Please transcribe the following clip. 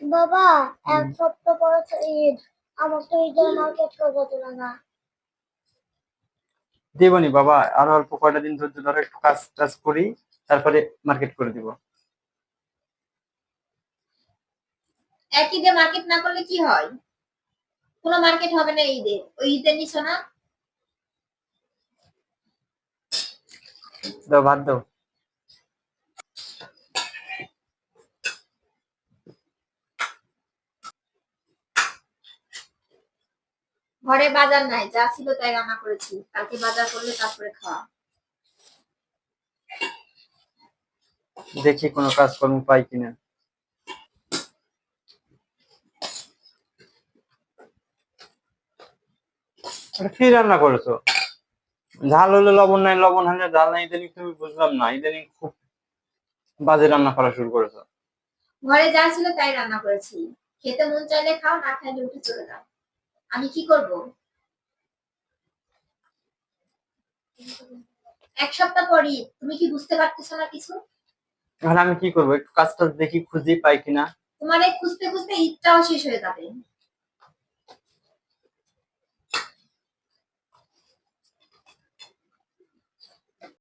বাবা এক সপ্তাহ পরে তো ঈদ। আমার তো ঈদের মার্কেট করব দিল না দেবনি বাবা আরও অল্প কয়টা দিন ধৈর্য ধরো একটু কাজ টাজ করি তারপরে মার্কেট করে দিব। একই ঈদে মার্কেট না করলে কি হয়? কোনো মার্কেট হবে না ঈদে। ওই ঈদে নিছো না দাও ভাত দাও। ঘরে বাজার নাই যা ছিল তাই রান্না করেছি। কালকে বাজার করলে তারপরে খাওয়া। দেখি কোনো কাজকর্ম পাই কিনা। কি রান্না করেছ? ঝাল হলে লবণ নাই লবণ হলে ঝাল নাই ইদানিং তুমি বুঝলাম না ইদানিং খুব বাজে রান্না করা শুরু করেছ। ঘরে যা ছিল তাই রান্না করেছি। খেতে মন চাইলে খাও না খাইলে উঠে চলে যাও। আমি কি করব? এক সপ্তাহ পরই তুমি কি বুঝতে পারতেছো না কিছু? তাহলে আমি কি করব? একটু কাজ টাজ দেখি খুঁজি পাই কিনা। তোমার এই খুঁজতে খুঁজতে ঈদটাও শেষ হয়ে যাবে।